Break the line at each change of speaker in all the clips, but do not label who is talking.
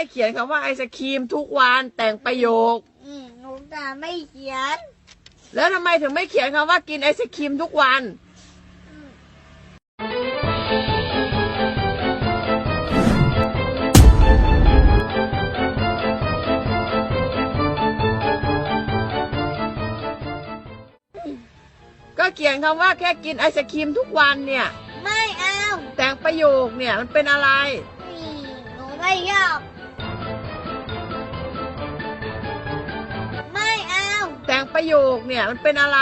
ให้เขียนคำว่าไอศครีมทุกวันแต่งประโยค
อืมหนูจะไม่เขียน
แล้วทำไมถึงไม่เขียนคำว่ากินไอศครีมทุกวัน ก็เขียนคำว่าแค่กินไอศครีมทุกวันเนี่ย
ไม่เอา
แต่งประโยคเนี่ยมันเป็นอะไร
อืมหนูไม่ชอบไม่
ประโยคเนี่ยมันเป็นอะไร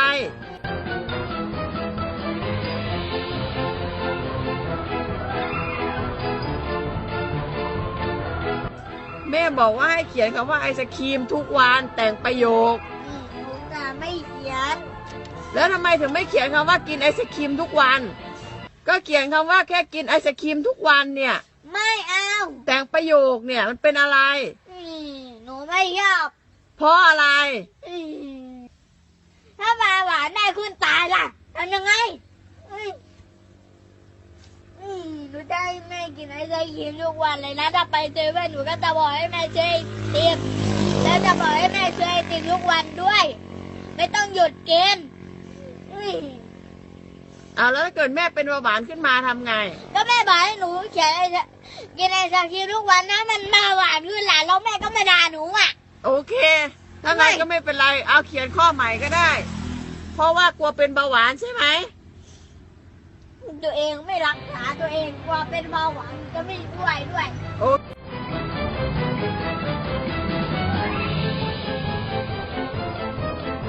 แม่บอกว่าให้เขียนคำว่าไอศครีมทุกวันแต่งประโยค
อืมหนูจะไม่เขียน
แล้วทำไมถึงไม่เขียนคำว่ากินไอศครีมทุกวัน ก็เขียนคำว่าแค่กินไอศครีมทุกวันเนี่ย
ไม่เอา
แต่งประโยคเนี่ยมันเป็นอะไร
อืมหนูไม่ชอบ
เพราะอะไร
อืมถ้าปลาหวานได้ขึ้นตาย ล่ะทำยังไงอืมอืมหนูได้แม่กินไอศครีมทุกวันเลยนะถ้าไปเซเว่นหนูก็จะบอกให้แม่ช่วยติมแล้วจะบอกให้แม่ช่วยติมทุกวันด้วย ไม่ต้องหยุดกินอืม
เอาแล้วถ้าเกิดแม่เป็นเบาหวานขึ้นมาทำไง
ก็แม่บอกให้หนูเขียนไอศกินไอศครีมทุกวันนะมันมาหวานขึ้นหลานแล้วแม่ก็มาด่าหนูอะ
โอเค ถ้างั้นก็ไม่เป็นไร เอาเขียนข้อใหม่ก็ได้ เพราะว่ากลัวเป็นเบาหวานใช่ไหม
ตัวเองไม่รักษาตัวเองกลัวเป็นเบาหวานจะไม่ด้วยด้วย